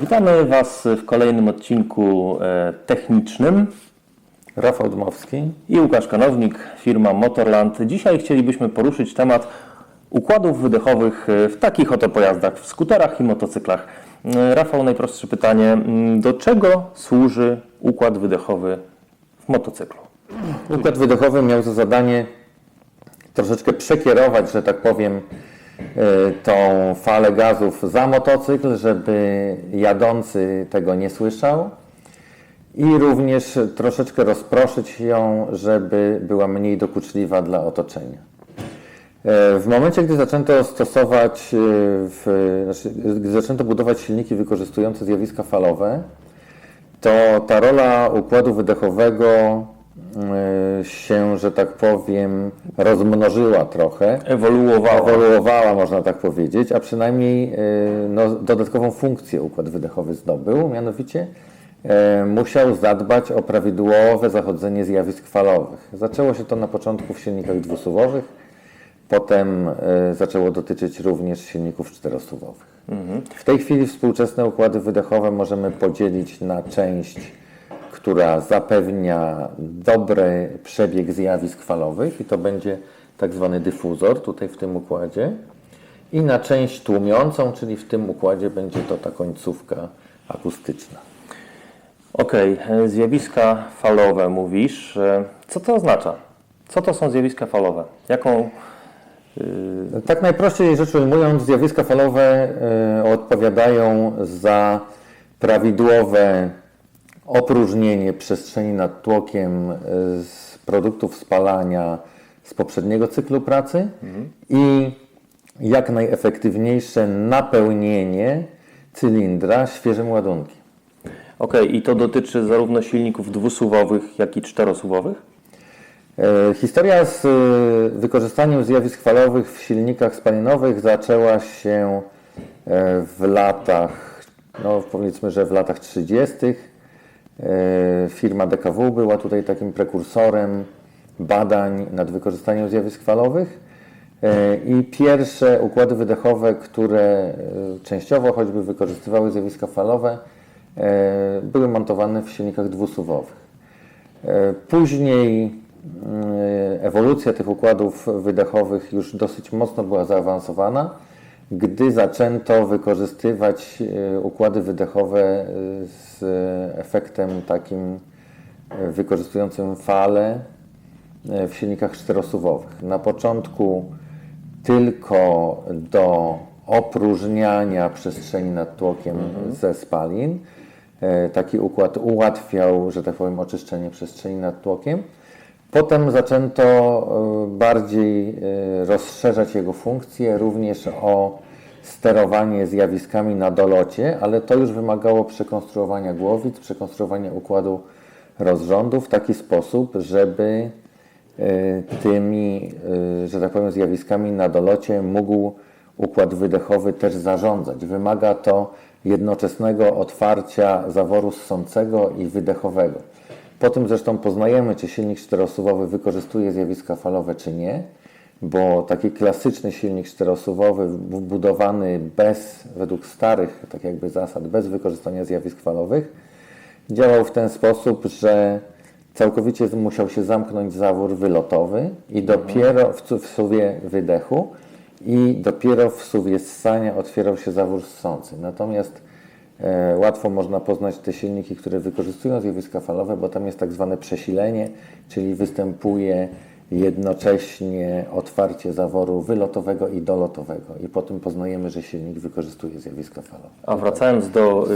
Witamy Was w kolejnym odcinku e, technicznym. Rafał Dmowski. i Łukasz Kanownik, firma Motorland. Dzisiaj chcielibyśmy poruszyć temat układów wydechowych e, w takich oto pojazdach, w skuterach i motocyklach. E, Rafał, najprostsze pytanie. mm, Do czego służy układ wydechowy w motocyklu? Układ wydechowy miał za zadanie troszeczkę przekierować, że tak powiem, y, tą falę gazów za motocykl, żeby jadący tego nie słyszał i również troszeczkę rozproszyć ją, żeby była mniej dokuczliwa dla otoczenia. E, W momencie, gdy zaczęto stosować, y, w, znaczy, gdy zaczęto budować silniki wykorzystujące zjawiska falowe, to ta rola układu wydechowego y, się, że tak powiem, rozmnożyła trochę. Ewoluowała. Ewoluowała, można tak powiedzieć, a przynajmniej no, dodatkową funkcję układ wydechowy zdobył, mianowicie musiał zadbać o prawidłowe zachodzenie zjawisk falowych. Zaczęło się to na początku w silnikach dwusuwowych, potem y, zaczęło dotyczyć również silników czterosuwowych. W tej chwili współczesne układy wydechowe możemy podzielić na część, która zapewnia dobry przebieg zjawisk falowych i to będzie tak zwany dyfuzor tutaj w tym układzie i na część tłumiącą, czyli w tym układzie będzie to ta końcówka akustyczna. Okej, e, zjawiska falowe mówisz. E, Co to oznacza? Co to są zjawiska falowe? Jaką Tak najprościej rzecz ujmując, zjawiska falowe y, odpowiadają za prawidłowe opróżnienie przestrzeni nad tłokiem y, z produktów spalania z poprzedniego cyklu pracy i jak najefektywniejsze napełnienie cylindra świeżym ładunkiem. Okej, i to dotyczy zarówno silników dwusuwowych, jak i czterosuwowych? E, Historia z e, wykorzystaniem zjawisk falowych w silnikach spalinowych zaczęła się e, w latach, no powiedzmy, że w latach 30. E, Firma DKW była tutaj takim prekursorem badań nad wykorzystaniem zjawisk falowych. I pierwsze układy wydechowe, które częściowo choćby wykorzystywały zjawiska falowe, były montowane w silnikach dwusuwowych. Później ewolucja tych układów wydechowych już dosyć mocno była zaawansowana, gdy zaczęto wykorzystywać e, układy wydechowe e, z efektem takim wykorzystującym fale w silnikach czterosuwowych. Na początku tylko do opróżniania przestrzeni nad tłokiem ze spalin. Taki układ ułatwiał, że tak powiem, oczyszczenie przestrzeni nad tłokiem. Potem zaczęto e, bardziej e, rozszerzać jego funkcje również o sterowanie zjawiskami na dolocie, ale to już wymagało przekonstruowania głowic, przekonstruowania układu rozrządu w taki sposób, żeby e, tymi, że tak powiem, zjawiskami na dolocie mógł układ wydechowy też zarządzać. Wymaga to jednoczesnego otwarcia zaworu ssącego i wydechowego. Po tym zresztą poznajemy, czy silnik czterosuwowy wykorzystuje zjawiska falowe, czy nie, bo taki klasyczny silnik czterosuwowy bu- budowany bez, według starych tak jakby zasad, bez wykorzystania zjawisk falowych, działał w ten sposób, że całkowicie musiał się zamknąć zawór wylotowy i dopiero w, w suwie wydechu i dopiero w suwie ssania otwierał się zawór ssący. Natomiast łatwo można poznać te silniki, które wykorzystują zjawiska falowe, bo tam jest tak zwane przesilenie, czyli występuje jednocześnie otwarcie zaworu wylotowego i dolotowego i po tym poznajemy, że silnik wykorzystuje zjawiska falowe. A wracając do,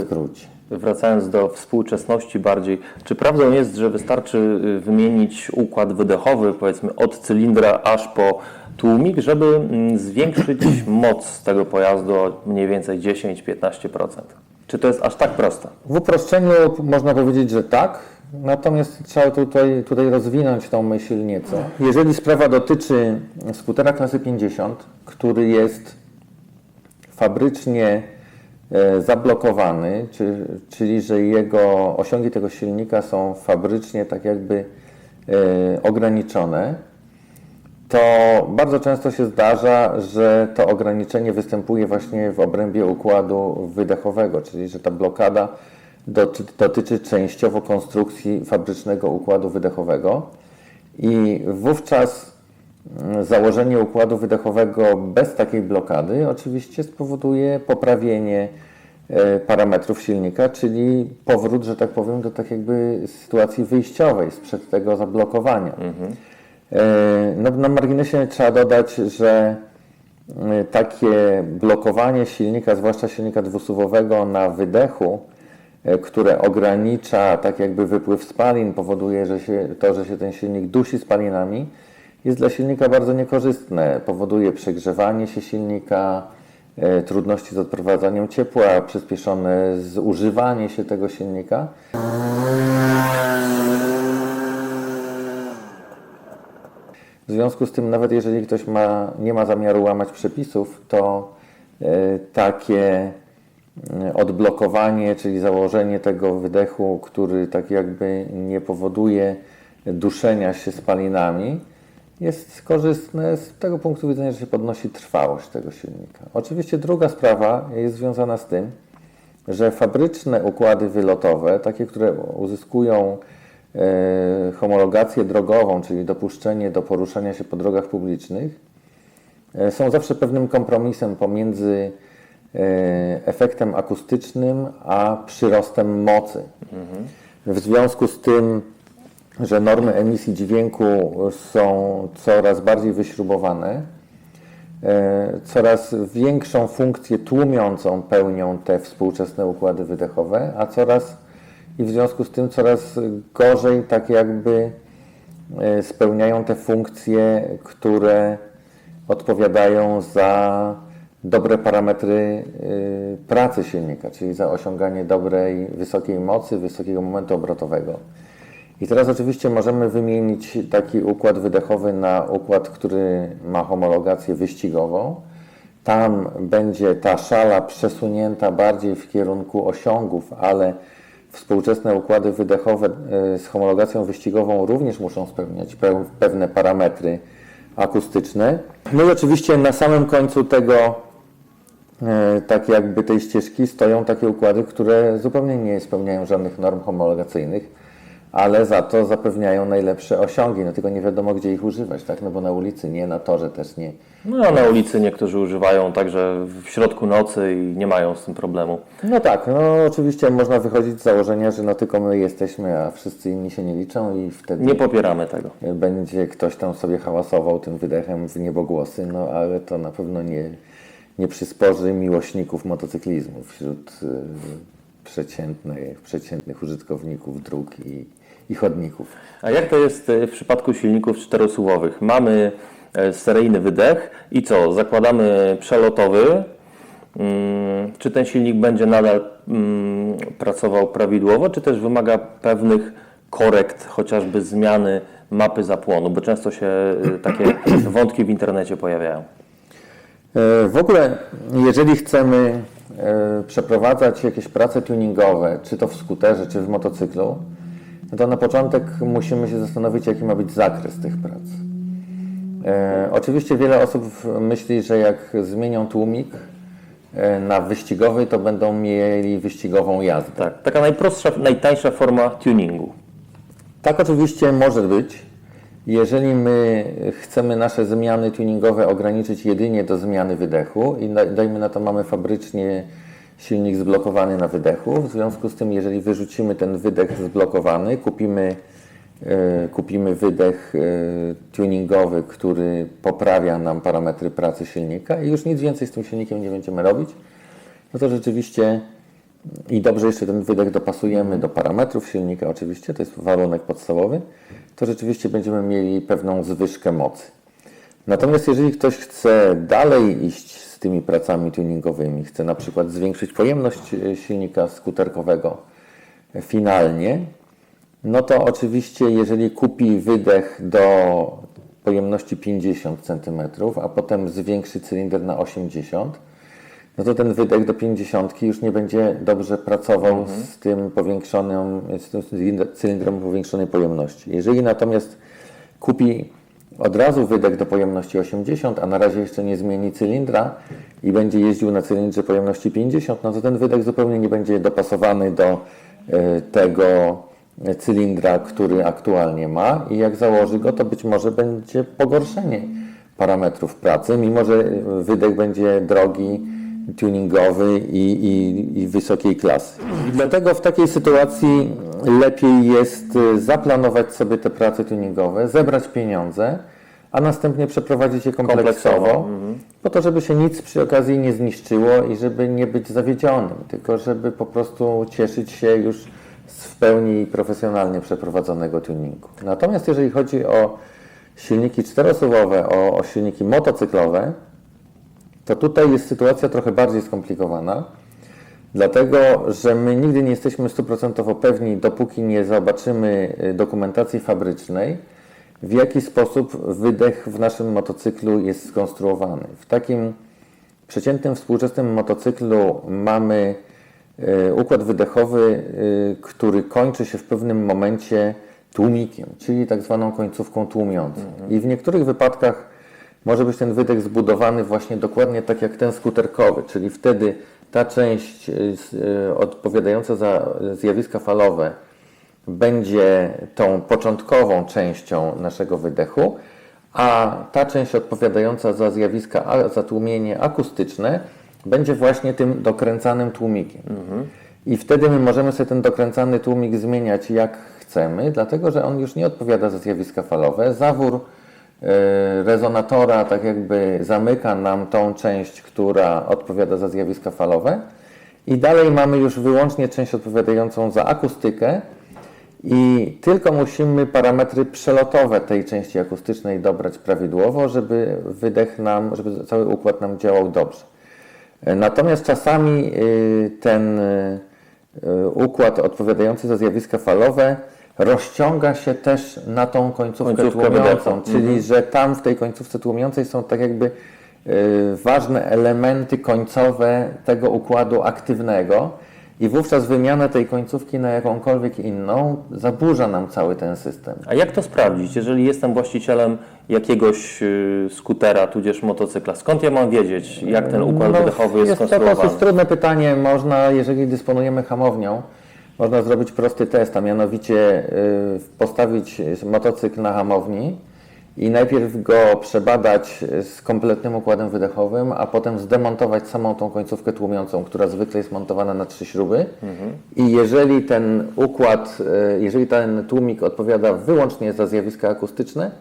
wracając do współczesności bardziej, czy prawdą jest, że wystarczy y, wymienić układ wydechowy, powiedzmy od cylindra aż po tłumik, żeby mm, zwiększyć moc tego pojazdu o mniej więcej 10-15%? Czy to jest aż tak proste? W uproszczeniu można powiedzieć, że tak, natomiast trzeba tutaj, tutaj rozwinąć tą myśl nieco. Jeżeli sprawa dotyczy skutera klasy 50, który jest fabrycznie e, zablokowany, czy, czyli że jego osiągi tego silnika są fabrycznie tak jakby e, ograniczone, to bardzo często się zdarza, że to ograniczenie występuje właśnie w obrębie układu wydechowego, czyli że ta blokada doty- dotyczy częściowo konstrukcji fabrycznego układu wydechowego i wówczas mm, założenie układu wydechowego bez takiej blokady oczywiście spowoduje poprawienie e, parametrów silnika, czyli powrót, że tak powiem, do tak jakby sytuacji wyjściowej sprzed tego zablokowania. E, No, na marginesie trzeba dodać, że e, takie blokowanie silnika, zwłaszcza silnika dwusuwowego na wydechu, e, które ogranicza tak jakby wypływ spalin, powoduje, że się, to, że się ten silnik dusi spalinami, jest dla silnika bardzo niekorzystne. Powoduje przegrzewanie się silnika, e, trudności z odprowadzaniem ciepła, przyspieszone zużywanie się tego silnika. W związku z tym, nawet jeżeli ktoś ma, nie ma zamiaru łamać przepisów, to e, takie e, odblokowanie, czyli założenie tego wydechu, który tak jakby nie powoduje duszenia się spalinami, jest korzystne z tego punktu widzenia, że się podnosi trwałość tego silnika. Oczywiście druga sprawa jest związana z tym, że fabryczne układy wylotowe, takie, które uzyskują homologację drogową, czyli dopuszczenie do poruszania się po drogach publicznych, e, są zawsze pewnym kompromisem pomiędzy e, efektem akustycznym a przyrostem mocy. W związku z tym, że normy emisji dźwięku są coraz bardziej wyśrubowane, e, coraz większą funkcję tłumiącą pełnią te współczesne układy wydechowe, a coraz i w związku z tym coraz gorzej tak jakby e, spełniają te funkcje, które odpowiadają za dobre parametry y, pracy silnika, czyli za osiąganie dobrej, wysokiej mocy, wysokiego momentu obrotowego. I teraz oczywiście możemy wymienić taki układ wydechowy na układ, który ma homologację wyścigową. Tam będzie ta szala przesunięta bardziej w kierunku osiągów, ale współczesne układy wydechowe y, z homologacją wyścigową również muszą spełniać pe- pewne parametry akustyczne. No i oczywiście na samym końcu tego, e, tak jakby tej ścieżki, stoją takie układy, które zupełnie nie spełniają żadnych norm homologacyjnych, ale za to zapewniają najlepsze osiągi, no tylko nie wiadomo gdzie ich używać, tak? No bo na ulicy nie, na torze też nie. No a na ulicy niektórzy używają także w środku nocy i nie mają z tym problemu. No tak, no oczywiście można wychodzić z założenia, że no tylko my jesteśmy, a wszyscy inni się nie liczą i wtedy Nie popieramy tego. będzie ktoś tam sobie hałasował tym wydechem w niebogłosy, no ale to na pewno nie, nie przysporzy miłośników motocyklizmu wśród y, przeciętnych, przeciętnych użytkowników dróg i, i chodników. A jak to jest e, w przypadku silników czterosuwowych? Mamy e, seryjny wydech i co? Zakładamy przelotowy. Mm, Czy ten silnik będzie nadal mm, pracował prawidłowo, czy też wymaga pewnych korekt, chociażby zmiany mapy zapłonu? Bo często się e, takie wątki w internecie pojawiają. W ogóle, jeżeli chcemy przeprowadzać jakieś prace tuningowe, czy to w skuterze, czy w motocyklu, no to na początek musimy się zastanowić, jaki ma być zakres tych prac. E, Oczywiście wiele osób myśli, że jak zmienią tłumik e, na wyścigowy, to będą mieli wyścigową jazdę. Tak, taka najprostsza, najtańsza forma tuningu. Tak oczywiście może być. Jeżeli my chcemy nasze zmiany tuningowe ograniczyć jedynie do zmiany wydechu i dajmy na to mamy fabrycznie silnik zblokowany na wydechu, w związku z tym jeżeli wyrzucimy ten wydech zblokowany, kupimy, e, kupimy wydech e, tuningowy, który poprawia nam parametry pracy silnika i już nic więcej z tym silnikiem nie będziemy robić, no to rzeczywiście i dobrze jeszcze ten wydech dopasujemy do parametrów silnika, oczywiście, to jest warunek podstawowy, to rzeczywiście będziemy mieli pewną zwyżkę mocy. Natomiast jeżeli ktoś chce dalej iść z tymi pracami tuningowymi, chce na przykład zwiększyć pojemność e, silnika skuterkowego finalnie, no to oczywiście jeżeli kupi wydech do pojemności 50 cm, a potem zwiększy cylinder na 80 no to ten wydech do 50 już nie będzie dobrze pracował z tym powiększonym, z tym cylindr- cylindrem powiększonej pojemności. Jeżeli natomiast kupi od razu wydech do pojemności 80, a na razie jeszcze nie zmieni cylindra i będzie jeździł na cylindrze pojemności 50, no to ten wydech zupełnie nie będzie dopasowany do e, tego cylindra, który aktualnie ma i jak założy go, to być może będzie pogorszenie parametrów pracy, mimo że wydech będzie drogi, tuningowy i, i, i wysokiej klasy. I dlatego w takiej sytuacji lepiej jest y, zaplanować sobie te prace tuningowe, zebrać pieniądze, a następnie przeprowadzić je kompleksowo, Kompleksowo, po to, żeby się nic przy okazji nie zniszczyło i żeby nie być zawiedzionym, tylko żeby po prostu cieszyć się już z w pełni profesjonalnie przeprowadzonego tuningu. Natomiast jeżeli chodzi o silniki czterosuwowe, o, o silniki motocyklowe, to tutaj jest sytuacja trochę bardziej skomplikowana, dlatego że my nigdy nie jesteśmy stuprocentowo pewni, dopóki nie zobaczymy y, dokumentacji fabrycznej, w jaki sposób wydech w naszym motocyklu jest skonstruowany. W takim przeciętnym współczesnym motocyklu mamy y, układ wydechowy, y, który kończy się w pewnym momencie tłumikiem, czyli tak zwaną końcówką tłumiącą. I w niektórych wypadkach może być ten wydech zbudowany właśnie dokładnie tak jak ten skuterkowy, czyli wtedy ta część y, y, odpowiadająca za zjawiska falowe będzie tą początkową częścią naszego wydechu, a ta część odpowiadająca za zjawiska, za tłumienie akustyczne będzie właśnie tym dokręcanym tłumikiem. I wtedy my możemy sobie ten dokręcany tłumik zmieniać jak chcemy, dlatego że on już nie odpowiada za zjawiska falowe. Zawór rezonatora tak jakby zamyka nam tą część, która odpowiada za zjawiska falowe i dalej mamy już wyłącznie część odpowiadającą za akustykę i tylko musimy parametry przelotowe tej części akustycznej dobrać prawidłowo, żeby wydech nam, żeby cały układ nam działał dobrze. E, Natomiast czasami y, ten y, układ odpowiadający za zjawiska falowe rozciąga się też na tą końcówkę, Końcówkę tłumiącą, czyli że tam w tej końcówce tłumiącej są tak jakby y, ważne elementy końcowe tego układu aktywnego i wówczas wymiana tej końcówki na jakąkolwiek inną zaburza nam cały ten system. A jak to sprawdzić, jeżeli jestem właścicielem jakiegoś y, skutera, tudzież motocykla? Skąd ja mam wiedzieć, jak ten układ wydechowy jest, No, jest to skonstruowany? dosyć trudne pytanie. Można, jeżeli dysponujemy hamownią, można zrobić prosty test, a mianowicie y, postawić motocykl na hamowni i najpierw go przebadać z kompletnym układem wydechowym, a potem zdemontować samą tą końcówkę tłumiącą, która zwykle jest montowana na trzy śruby. I jeżeli ten układ, y, jeżeli ten tłumik odpowiada wyłącznie za zjawiska akustyczne,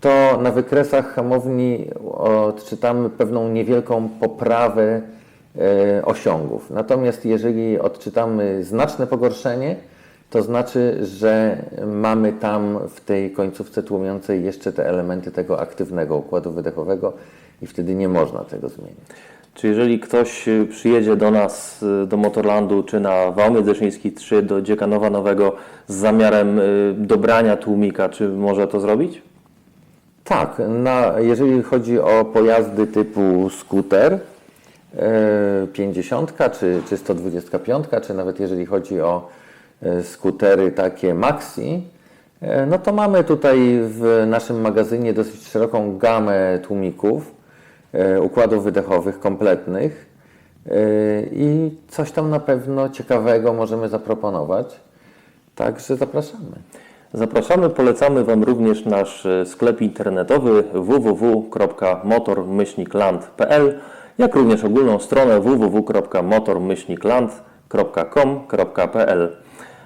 to na wykresach hamowni odczytamy pewną niewielką poprawę osiągów. Natomiast jeżeli odczytamy znaczne pogorszenie, to znaczy, że mamy tam w tej końcówce tłumiącej jeszcze te elementy tego aktywnego układu wydechowego i wtedy nie można tego zmienić. Czy jeżeli ktoś y, przyjedzie do nas, y, do Motorlandu, czy na Wałmie Deszyński 3, do Dziekanowa Nowego z zamiarem dobrania tłumika, czy może to zrobić? Tak, na, jeżeli chodzi o pojazdy typu skuter, e, 50 czy, czy 125, czy nawet jeżeli chodzi o e, skutery takie maxi, e, no to mamy tutaj w naszym magazynie dosyć szeroką gamę tłumików, e, układów wydechowych kompletnych e, i coś tam na pewno ciekawego możemy zaproponować. Także zapraszamy. Zapraszamy, polecamy Wam również nasz e, sklep internetowy www.motor-land.pl, jak również ogólną stronę www.motor-land.com.pl.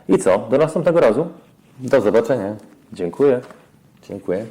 I co? Do następnego razu. Do zobaczenia. Dziękuję. Dziękuję.